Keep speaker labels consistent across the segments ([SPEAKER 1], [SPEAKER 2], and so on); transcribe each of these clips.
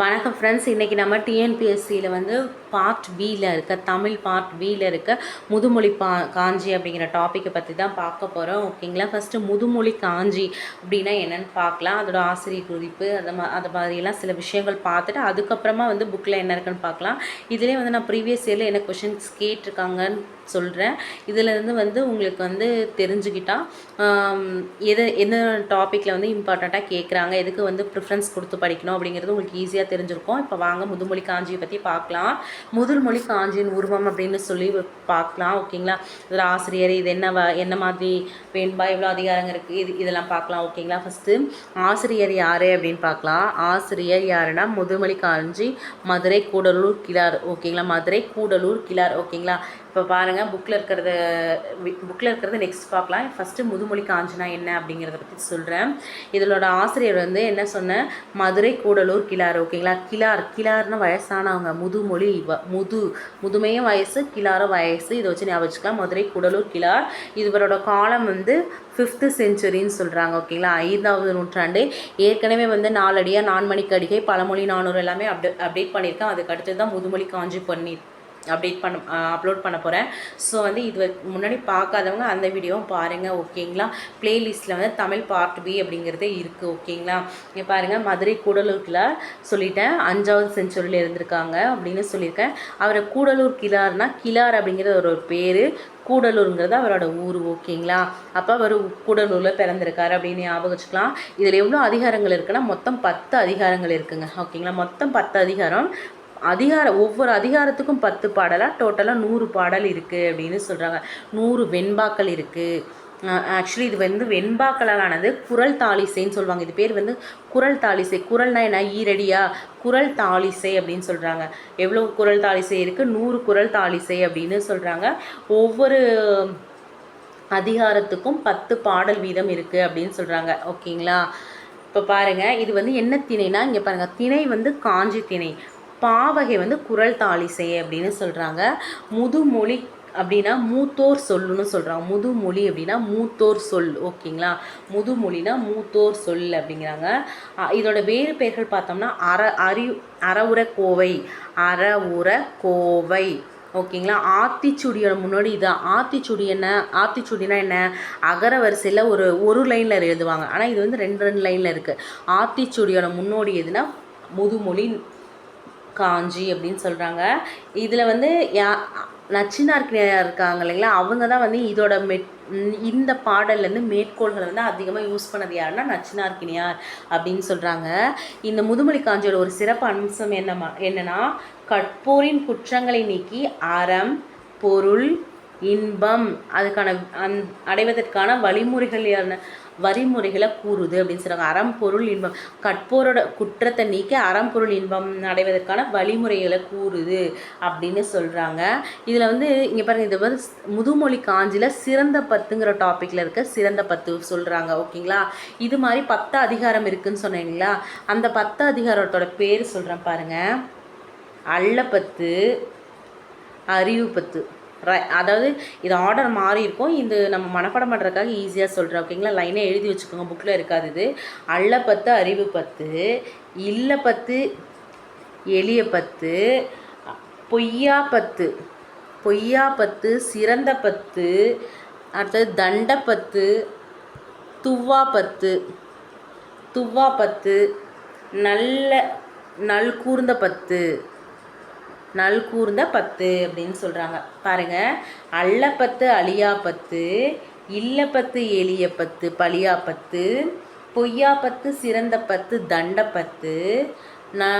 [SPEAKER 1] வணக்கம் ஃப்ரெண்ட்ஸ் இன்றைக்கி நம்ம டிஎன்பிஎஸ்சியில் வந்து பார்ட் பியில் இருக்க தமிழ் பார்ட் பியில் இருக்க முதுமொழி பா காஞ்சி அப்படிங்கிற டாப்பிக்கை பற்றி தான் பார்க்க போகிறோம் ஓகேங்களா ஃபஸ்ட்டு முதுமொழி காஞ்சி அப்படின்னா என்னென்னு பார்க்கலாம். அதோட ஆசிரியர் குறிப்பு அந்த மா அது மாதிரியெல்லாம் சில விஷயங்கள் பார்த்துட்டு அதுக்கப்புறமா வந்து புக்கில் என்ன இருக்குன்னு பார்க்கலாம். இதிலே வந்து நான் ப்ரீவியஸ் இயரில் என்ன கொஷின்ஸ் கேட்டிருக்காங்கன்னு சொல்கிறேன் இதிலேருந்து வந்து உங்களுக்கு வந்து தெரிஞ்சுக்கிட்டா எது என்ன டாப்பிக்கில் வந்து இம்பார்ட்டண்ட்டாக கேட்குறாங்க எதுக்கு வந்து ப்ரிஃபரன்ஸ் கொடுத்து படிக்கணும் அப்படிங்கிறது உங்களுக்கு ஈஸியாக தெரிஞ்சிருக்கும். இப்போ வாங்க முதுமொழி காஞ்சியை பற்றி பார்க்கலாம். முதுமொழி காஞ்சியின் உருவம் அப்படின்னு சொல்லி பார்க்கலாம் ஓகேங்களா? இதில் ஆசிரியர் இது என்ன வ- என்ன மாதிரி வேண்பா எவ்வளோ அதிகாரங்கள் இருக்குது இது இதெல்லாம் பார்க்கலாம் ஓகேங்களா? ஃபஸ்ட்டு ஆசிரியர் யார் அப்படின்னு பார்க்கலாம். ஆசிரியர் யாருன்னா முதுமொழி காஞ்சி மதுரை கூடலூர் கிளார் ஓகேங்களா? மதுரை கூடலூர் கிளார் ஓகேங்களா? இப்போ பாருங்கள் புக்கில் இருக்கிறத புக்கில் இருக்கிறத நெக்ஸ்ட் பார்க்கலாம் ஃபஸ்ட்டு முதுமொழி காஞ்சினா என்ன அப்படிங்கிறத பற்றி சொல்கிறேன் இதனோட ஆசிரியர் வந்து என்ன சொன்னேன் மதுரை கூடலூர் கிளார் ஓகேங்களா கிளார் கிளார்னு வயசானவங்க. முதுமொழி வ- முது முதுமையும் வயசு கிளாரும் வயசு இதை வச்சு ஞாபகம் வச்சுக்கலாம். மதுரை கூடலூர் கிளார் இவரோட காலம் வந்து ஃபிஃப்த்து செஞ்சுரின்னு சொல்கிறாங்க ஓகேங்களா ஐந்தாவது நூற்றாண்டு. ஏற்கனவே வந்து நாலடியாக நான்மணிக்கு அடிகை பழமொழி நானூறு எல்லாமே அப்டே அப்டேட் பண்ணியிருக்கேன். அதுக்கு அடுத்தது தான் முதுமொழி காஞ்சி பண்ணி அப்டேட் பண்ண அப்லோட் பண்ண போகிறேன் ஸோ வந்து இது முன்னாடி பார்க்காதவங்க அந்த வீடியோவும் பாருங்கள் ஓகேங்களா? ப்ளேலிஸ்ட்டில் வந்து தமிழ் பார்ட் பி அப்படிங்கிறதே இருக்குது ஓகேங்களா? இங்கே பாருங்கள் மதுரை கூடலூர்கில் சொல்லிட்டேன். அஞ்சாவது செஞ்சுரியில் இருந்திருக்காங்க அப்படின்னு சொல்லியிருக்கேன். அவரை கூடலூர் கிளார்னா கிளார் அப்படிங்கிறது ஒரு பேர். கூடலூருங்கிறது அவரோட ஊர் ஓகேங்களா? அப்போ அவர் கூடலூரில் பிறந்திருக்காரு அப்படின்னு ஞாபகம் வச்சுக்கலாம். இதில் எவ்வளோ அதிகாரங்கள் இருக்குன்னா மொத்தம் பத்து அதிகாரங்கள் இருக்குங்க ஓகேங்களா? மொத்தம் பத்து அதிகாரம் அதிகார ஒவ்வொரு அதிகாரத்துக்கும் பத்து பாடலாக டோட்டலாக நூறு பாடல் இருக்குது அப்படின்னு சொல்கிறாங்க நூறு வெண்பாக்கள் இருக்குது ஆக்சுவலி இது வந்து வெண்பாக்களாலானது குரல் தாளிசைன்னு சொல்லுவாங்க. இது பேர் வந்து குரல் தாளிசை. குரல்னா என்ன? ஈரடியா? குரல் தாளிசை அப்படின்னு சொல்கிறாங்க எவ்வளோ குரல் தாளிசை இருக்குது நூறு குரல் தாளிசை அப்படின்னு சொல்கிறாங்க ஒவ்வொரு அதிகாரத்துக்கும் பத்து பாடல் வீதம் இருக்குது அப்படின்னு சொல்கிறாங்க ஓகேங்களா? இப்போ பாருங்கள் இது வந்து என்ன திணைனா இங்கே பாருங்கள் திணை வந்து காஞ்சி திணை. பாவகை வந்து குரல் தாளிசை அப்படின்னு சொல்கிறாங்க முதுமொழி அப்படின்னா மூத்தோர் சொல்லுன்னு சொல்கிறாங்க முதுமொழி அப்படின்னா மூத்தோர் சொல் ஓகேங்களா? முதுமொழினா மூத்தோர் சொல் அப்படிங்கிறாங்க. இதோட வேறு பெயர்கள் பார்த்தோம்னா அற அறி அறவுர கோவை அறவுர கோவை ஓகேங்களா? ஆத்திச்சுடியோட முன்னாடி இதான் ஆத்திச்சுடி என்ன? ஆத்திச்சுடினா என்ன? அகர வரிசையில் ஒரு ஒரு லைனில் எழுதுவாங்க. ஆனால் இது வந்து ரெண்டு ரெண்டு லைனில் இருக்குது ஆத்திச்சுடியோட முன்னோடி எதுனா முதுமொழி காஞ்சி அப்படின்னு சொல்கிறாங்க இதில் வந்து யா நச்சினார்க்கினியார் இருக்காங்க இல்லைங்களா? அவங்க தான் வந்து இதோட மெட் இந்த பாடல்லேருந்து மேற்கோள்களை வந்து அதிகமாக யூஸ் பண்ணது யாருன்னா நச்சினார்கினியார் அப்படின்னு சொல்கிறாங்க இந்த முதுமொழி காஞ்சியோட ஒரு சிறப்பு அம்சம் என்னமா என்னன்னா கற்போரின் குற்றங்களை நீக்கி அறம் பொருள் இன்பம் அதுக்கான அந் அடைவதற்கான வழிமுறைகள் வரிமுறைகளை வழிமுறைகளை கூறுது அப்படின்னு சொல்கிறாங்க அறம் பொருள் இன்பம் கற்போரோட குற்றத்தை நீக்க அறம் பொருள் இன்பம் அடைவதற்கான வழிமுறைகளை கூறுது அப்படின்னு சொல்கிறாங்க இதில் வந்து இங்கே பாருங்கள் இது வந்து முதுமொழி காஞ்சியில் சிறந்த பத்துங்கிற டாப்பிக்கில் இருக்க சிறந்த பத்து சொல்கிறாங்க ஓகேங்களா? இது மாதிரி பத்து அதிகாரம் இருக்குதுன்னு சொன்னீங்களா? அந்த பத்து அதிகாரத்தோட பேர் சொல்கிறேன் பாருங்கள் அள்ளப்பத்து அறிவு பத்து. அதாவது இது ஆர்டர் மாறி இருக்கும். இது நம்ம மனப்பாடம் பண்ணுறதுக்காக ஈஸியாக சொல்கிறேன் ஓகேங்களா லைனே எழுதி வச்சுக்கோங்க. புக்கில் இருக்காது இது. பத்து அறிவு பத்து. இல்ல பத்து எளிய பத்து. பொய்யா பத்து. பொய்யா பத்து சிறந்த பத்து. அடுத்தது தண்ட பத்து. துவா பத்து. துவா பத்து. நல்ல நல் கூர்ந்த பத்து. நல் கூர்ந்த பத்து அப்படின்னு சொல்கிறாங்க பாருங்க. அள்ளப்பத்து பத்து அழியா பத்து இல்ல பத்து எளிய பத்து பழியா பத்து பொய்யா பத்து சிறந்த பத்து தண்ட பத்து ந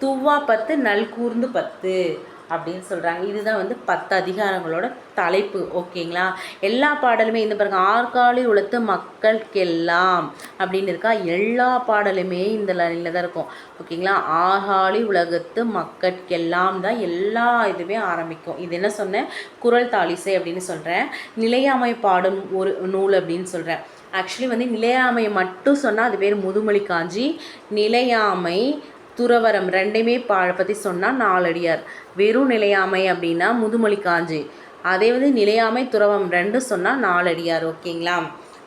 [SPEAKER 1] துவா பத்து நல் கூர்ந்து பத்து. அப்படின்னு சொல்கிறாங்க இதுதான் வந்து பத்து அதிகாரங்களோட தலைப்பு. ஓகேங்களா? எல்லா பாடலுமே இந்த பாருங்க ஆற்காலி உலத்து மக்களுக்கெல்லாம் அப்படின்னு இருக்கா. எல்லா பாடலுமே இந்த லைனில் தான் இருக்கும். ஓகேங்களா? ஆகாலி உலகத்து மக்கட்கெல்லாம் தான் எல்லா இதுவுமே ஆரம்பிக்கும். இது என்ன சொன்னேன்? குரல் தாளிசை அப்படின்னு சொல்கிறேன் நிலையாமை பாடும் ஒரு நூல் அப்படின்னு சொல்கிறேன் ஆக்சுவலி வந்து நிலையாமை மட்டும் சொன்னால் அது பேர் முதுமொழி காஞ்சி. நிலையாமை துறவரம் ரெண்டையுமே பா பற்றி சொன்னால் நாலடியார். வெறும் நிலையாமை அப்படின்னா முதுமொழி காஞ்சி. அதே வந்து நிலையாமை துறவம் ரெண்டும் சொன்னால் நாலடியார். ஓகேங்களா?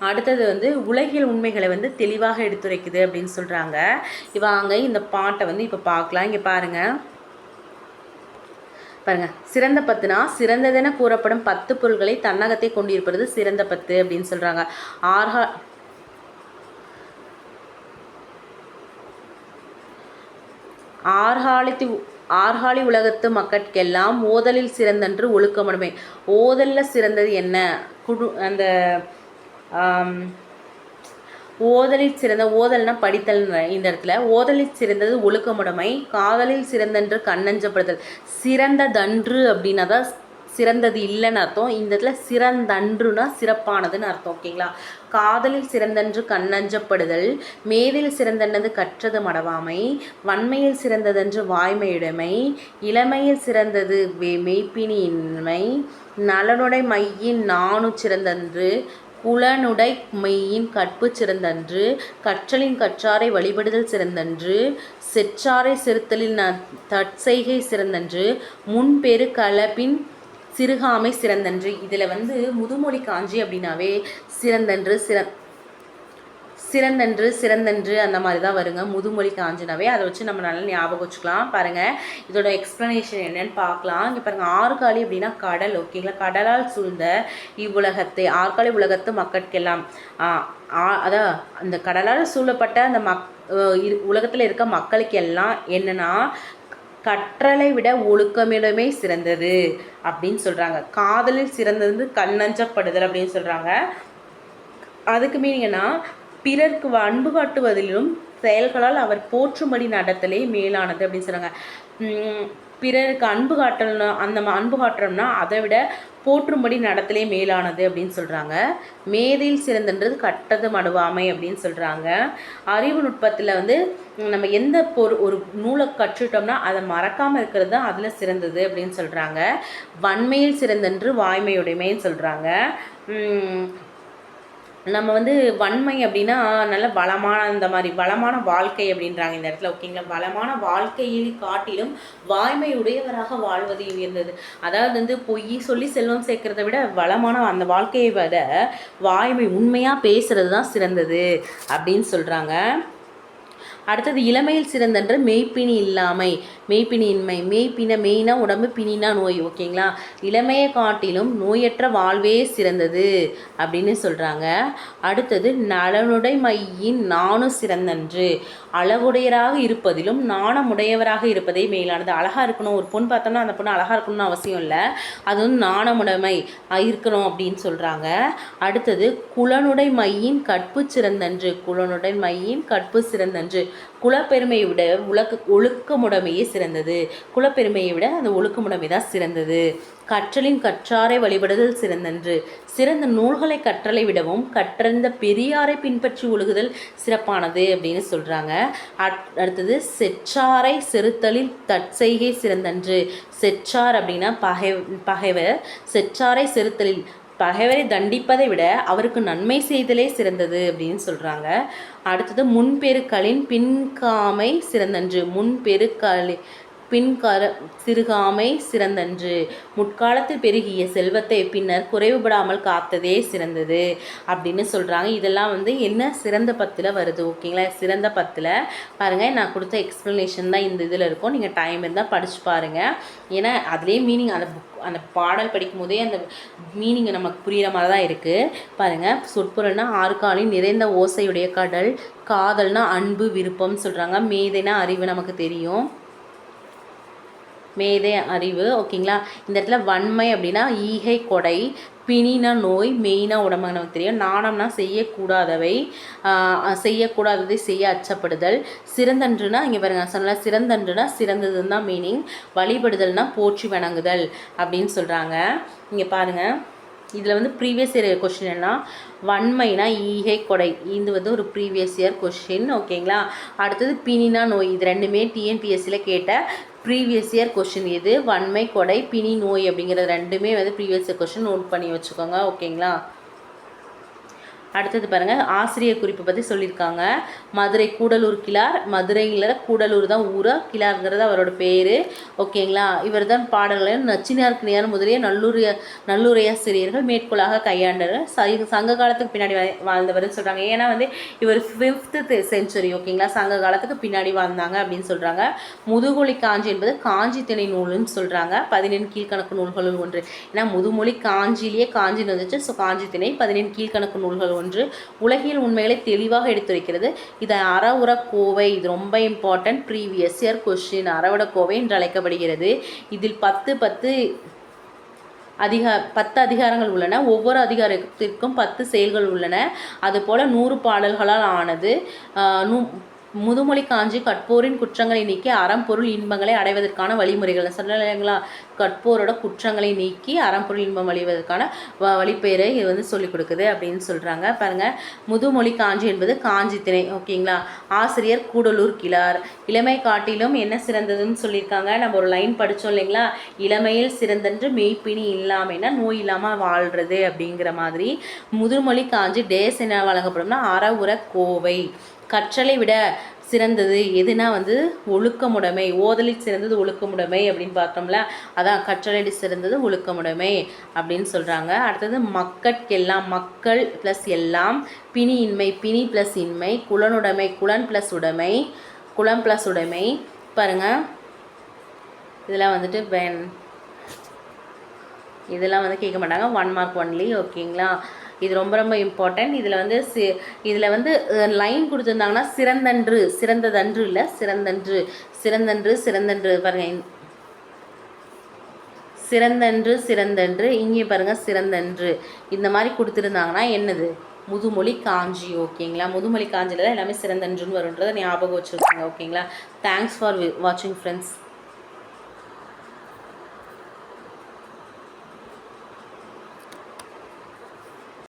[SPEAKER 1] அடுத்தது வந்து உலகியல் உண்மைகளை வந்து தெளிவாக எடுத்துரைக்குது அப்படின்னு சொல்கிறாங்க வாங்க இந்த பாட்டை வந்து இப்போ பார்க்கலாம் இங்கே பாருங்கள் பாருங்க. சிறந்த பத்துனா சிறந்ததென கூறப்படும் பத்து பொருள்களை தன்னகத்தை கொண்டிருப்பது சிறந்த பத்து அப்படின்னு சொல்கிறாங்க ஆர்ஹா ஆர்காலித்து ஆர்காலி உலகத்து மக்கட்கெல்லாம் ஓதலில் சிறந்தன்று ஒழுக்கமடுமை. ஓதலில் சிறந்தது என்ன? குடு அந்த ஓதலில் சிறந்த ஓதல்னா படித்தல் இந்த இடத்துல. ஓதலில் சிறந்தது ஒழுக்கமுடைமை காதலில் சிறந்தன்று கண்ணஞ்சப்படுதல் சிறந்ததன்று அப்படின்னா தான் சிறந்தது இல்லைன்னு அர்த்தம். இந்த இடத்துல சிறந்தன்றுனா சிறப்பானதுன்னு அர்த்தம் ஓகேங்களா காதலில் சிறந்தன்று கண்ணஞ்சப்படுதல் மேதில் சிறந்தனது கற்றது மடவாமை வன்மையில் சிறந்ததன்று வாய்மையுடைமை இளமையில் சிறந்தது வே- மெய்ப்பினியின்மை நலனுடை மையின் நாணு சிறந்தன்று குலனுடை மெய்யின் கற்பு சிறந்தன்று கற்றலின் கற்றாரை வழிபடுதல் சிறந்தன்று செற்றாரை சிறுத்தலின் தற்செய்கை சிறந்தன்று முன்பெரு கலப்பின் சிறுகாமை சிறந்தன்று. இதில் வந்து முதுமொழி காஞ்சி அப்படின்னாவே சிறந்தன்று சிற சிறந்தன்று சிறந்தன்று அந்த மாதிரி தான் வருங்க. முதுமொழி காஞ்சினாவே அதை வச்சு நம்ம நல்லா ஞாபகம் வச்சுக்கலாம். பாருங்கள் இதோட எக்ஸ்ப்ளனேஷன் என்னன்னு பார்க்கலாம். இங்கே பாருங்கள் ஆறுகாலி அப்படின்னா கடல். ஓகேங்களா கடலால் சூழ்ந்த இவ்வுலகத்தை ஆறுகாலி உலகத்து மக்கட்கெல்லாம் அதான் அந்த கடலால் சூழப்பட்ட அந்த மக் உலகத்தில் இருக்க மக்களுக்கு எல்லாம் என்னென்னா கற்றலை விட ஒழுக்கமிடமே சிறந்தது அப்படின்னு சொல்கிறாங்க காதலில் சிறந்தது கண்ணஞ்சப்படுதல் அப்படின்னு சொல்கிறாங்க அதுக்கு மீனிங்கன்னா பிறர்க்கு அன்பு காட்டுவதிலும் செயல்களால் அவர் போற்றும்படி நடத்தலே மேலானது அப்படின்னு சொல்கிறாங்க பிறருக்கு அன்பு காட்டணும்னா அந்த அன்பு காட்டுறோம்னா அதை விட போற்றும்படி நடத்தலே மேலானது அப்படின்னு சொல்கிறாங்க மேதையில் சிறந்தன்றது கட்டது மடுவாமை அப்படின்னு சொல்கிறாங்க அறிவு நுட்பத்தில் வந்து நம்ம எந்த பொரு ஒரு நூலை கற்றுட்டோம்னா அதை மறக்காமல் இருக்கிறது தான் அதில் சிறந்தது அப்படின்னு சொல்கிறாங்க வன்மையில் சிறந்தன்று வாய்மையுடைமைன்னு சொல்கிறாங்க நம்ம வந்து வன்மை அப்படின்னா நல்ல வளமான அந்த மாதிரி வளமான வாழ்க்கை அப்படின்றாங்க இந்த இடத்துல ஓகேங்களா? வளமான வாழ்க்கையை காட்டிலும் வாய்மை உடையவராக வாழ்வது உயர்ந்தது. அதாவது வந்து பொய் சொல்லி செல்வம் சேர்க்கறத விட வளமான அந்த வாழ்க்கையை விட வாய்மை உண்மையாக பேசுறது தான் சிறந்தது அப்படின்னு சொல்கிறாங்க அடுத்தது இளமையில் சிறந்தன்று மெய்ப்பினி இல்லாமை. மெய்ப்பினியின்மை. மெய்ப்பின மெய்னா உடம்பு பிணினா நோய். ஓகேங்களா? இளமையை காட்டிலும் நோயற்ற வாழ்வே சிறந்தது அப்படின்னு சொல்கிறாங்க அடுத்தது நலனுடை மையின் நானும் சிறந்தன்று. அழகுடையராக இருப்பதிலும் நாணமுடையவராக இருப்பதே மேலானது. அழகாக இருக்கணும். ஒரு பொண்ணு பார்த்தோம்னா அந்த பொண்ணு அழகாக இருக்கணும்னு அவசியம் இல்லை. அது வந்து நாணமுடைமை இருக்கணும் அப்படின்னு சொல்கிறாங்க அடுத்தது குலனுடை மையின் கற்பு சிறந்தன்று. குலனுடை மையின் கற்பு சிறந்தன்று. குலப்பெருமையை விட உலக ஒழுக்கமுடைமையே சிறந்தது. குலப்பெருமையை விட அந்த ஒழுக்கமுடைமை தான் சிறந்தது. கற்றலின் கற்றாரை வழிபடுதல் சிறந்தன்று. சிறந்த நூல்களை கற்றலை விடவும் கற்றறிந்த பெரியாரை பின்பற்றி ஒழுகுதல் சிறப்பானது அப்படின்னு சொல்கிறாங்க அடுத்தது செற்றாரை செருத்தலில் தற்செய்கை சிறந்தன்று. செற்றார் அப்படின்னா பகை பகைவர். செற்றாரை செருத்தலில் பகைவரை தண்டிப்பதை விட அவருக்கு நன்மை செய்தலே சிறந்தது அப்படின்னு சொல்கிறாங்க அடுத்தது முன்பெருக்களின் பின்காமை சிறந்தன்று. முன்பெருக்களி பின்கர சிறுகாமை சிறந்தன்று. முற்காலத்தில் பெருகிய செல்வத்தை பின்னர் குறைவுபடாமல் காத்ததே சிறந்தது அப்படின்னு சொல்கிறாங்க இதெல்லாம் வந்து என்ன சிறந்த பத்தில் வருது ஓகேங்களா? சிறந்த பத்தில் பாருங்கள் நான் கொடுத்த எக்ஸ்ப்ளனேஷன் தான் இந்த இதில் இருக்கும். நீங்கள் டைம் இருந்தால் படித்து பாருங்கள் ஏன்னா அதுலேயே மீனிங் அந்த புக் அந்த பாடல் படிக்கும் போதே அந்த மீனிங் நமக்கு புரிகிற மாதிரி தான் இருக்குது பாருங்கள் சொற்பொருள்னா ஆறுகாலின் நிறைந்த ஓசையுடைய கடல் காதல்னா அன்பு விருப்பம் சொல்கிறாங்க மேதைனா அறிவு நமக்கு தெரியும். மேதை அறிவு ஓகேங்களா? இந்த இடத்துல வன்மை அப்படின்னா ஈகை கொடை பிணினா நோய் மெயினாக உடம்பு நமக்கு தெரியும். நாணம்னா செய்யக்கூடாதவை செய்யக்கூடாததை செய்ய அச்சப்படுதல். சிறந்தன்றுனா இங்கே பாருங்க நான் சொன்னல சிறந்தன்றுனா சிறந்ததுன்னு தான் மீனிங் வழிபடுதல்னா போற்றி வணங்குதல் அப்படின்னு சொல்கிறாங்க இங்கே பாருங்கள் இதில் வந்து ப்ரீவியஸ் இயர் கொஷின் என்ன வன்மைனா ஈகை கொடை. இது வந்து ஒரு ப்ரீவியஸ் இயர் கொஷின் ஓகேங்களா அடுத்தது பினினா நோய். இது ரெண்டுமே டிஎன்பிஎஸ்சியில் கேட்ட ப்ரீவியஸ் இயர் கொஷின் இது வன்மை கொடை பினி நோய் அப்படிங்கிறது ரெண்டுமே வந்து ப்ரீவியஸ் இயர் கொஷின் நோட் பண்ணி வச்சுக்கோங்க ஓகேங்களா அடுத்தது பாருங்கள் ஆசிரியர் குறிப்பை பற்றி சொல்லியிருக்காங்க. மதுரை கூடலூர் கிளார் மதுரையில் கூடலூர் தான் ஊரா கிளாருங்கிறது அவரோட பேர். ஓகேங்களா இவர் தான் பாடல்களை நச்சினாருக்கு நேர் முதலிய நல்லூரிய நல்லுரையாசிரியர்கள் மேற்கோளாக கையாண்டவர் ச- சங்க காலத்துக்கு பின்னாடி வாழ்ந்தவர்னு சொல்கிறாங்க ஏன்னா வந்து இவர் ஃபிஃப்த்து செஞ்சுரி ஓகேங்களா சங்க காலத்துக்கு பின்னாடி வாழ்ந்தாங்க அப்படின்னு சொல்கிறாங்க முதுமொழி காஞ்சி என்பது காஞ்சி திணை நூல்னு சொல்கிறாங்க பதினெண் கீழ்கணக்கு நூல்களுள் ஒன்று. ஏன்னா முதுமொழி காஞ்சிலேயே காஞ்சின்னு வந்துச்சு. ஸோ காஞ்சி திணை பதினெண் கீழ்கணக்கு நூல்கள் ஒன்று உலகில் உண்மைகளை தெளிவாக எடுத்துரைக்கிறது. இது அறவுர கோவை. இது ரொம்ப இம்பார்ட்டன்ட் ப்ரீவியஸ் இயர் கொஸ்டின் அறவுட கோவை என்று அழைக்கப்படுகிறது. இதில் பத்து பத்து அதிகா பத்து அதிகாரங்கள் உள்ளன. ஒவ்வொரு அதிகாரத்திற்கும் பத்து செயல்கள் உள்ளன. அதுபோல் நூறு பாடல்களால் ஆனது நூ முதுமொழி காஞ்சி கற்போரின் குற்றங்களை நீக்கி அறம்பொருள் இன்பங்களை அடைவதற்கான வழிமுறைகள். சொன்னேன் இல்லைங்களா? கற்போரோட குற்றங்களை நீக்கி அறம்பொருள் இன்பம் அடைவதற்கான வ வழிப்பெயரை இது வந்து சொல்லிக் கொடுக்குது அப்படின்னு சொல்கிறாங்க பாருங்கள் முதுமொழி காஞ்சி என்பது காஞ்சி திணை ஓகேங்களா? ஆசிரியர் கூடலூர் கிளார் இளமை காட்டிலும் என்ன சிறந்ததுன்னு சொல்லியிருக்காங்க. நம்ம ஒரு லைன் படித்தோம் இல்லைங்களா? இளமையில் சிறந்தன்று மெய்ப்பினி இல்லாமைன்னா நோய் இல்லாமல் வாழ்கிறது அப்படிங்கிற மாதிரி. முதுமொழி காஞ்சி டேஸ் என்ன வழங்கப்படும்னா அறவுர கோவை. கற்றலை விட சிறந்தது. எதுனா வந்து ஒழுக்கமுடைமை ஓதலில் சிறந்தது ஒழுக்கமுடைமை அப்படின்னு பார்த்தோம்ல அதான் கற்றலடி சிறந்தது ஒழுக்கமுடைமை அப்படின்னு சொல்கிறாங்க அடுத்தது மக்கட்கெல்லாம் மக்கள் ப்ளஸ் எல்லாம் பிணி இன்மை பிணி ப்ளஸ் இன்மை குலனுடைமை குலன் ப்ளஸ் உடைமை குலம் ப்ளஸ் உடைமை. பாருங்கள் இதெல்லாம் வந்துட்டு வென் இதெல்லாம் வந்து கேட்க மாட்டாங்க. ஒன் மார்க் ஒன்லி ஓகேங்களா இது ரொம்ப ரொம்ப இம்பார்ட்டன்ட் இதில் வந்து சி இதில் வந்து லைன் கொடுத்துருந்தாங்கன்னா சிறந்தன்று சிறந்ததன்று இல்லை சிறந்தன்று சிறந்தன்று சிறந்தன்று பாருங்க. சிறந்தன்று சிறந்தன்று இங்கே பாருங்க சிறந்தன்று. இந்த மாதிரி கொடுத்துருந்தாங்கன்னா என்னது? முதுமொழி காஞ்சி ஓகேங்களா? முதுமொழி காஞ்சியில் தான் எல்லாமே சிறந்தன்றுன்னு வருன்றதை ஞாபகம் வச்சுருக்கோங்க ஓகேங்களா? தேங்க்ஸ் ஃபார் வாட்சிங் ஃப்ரெண்ட்ஸ்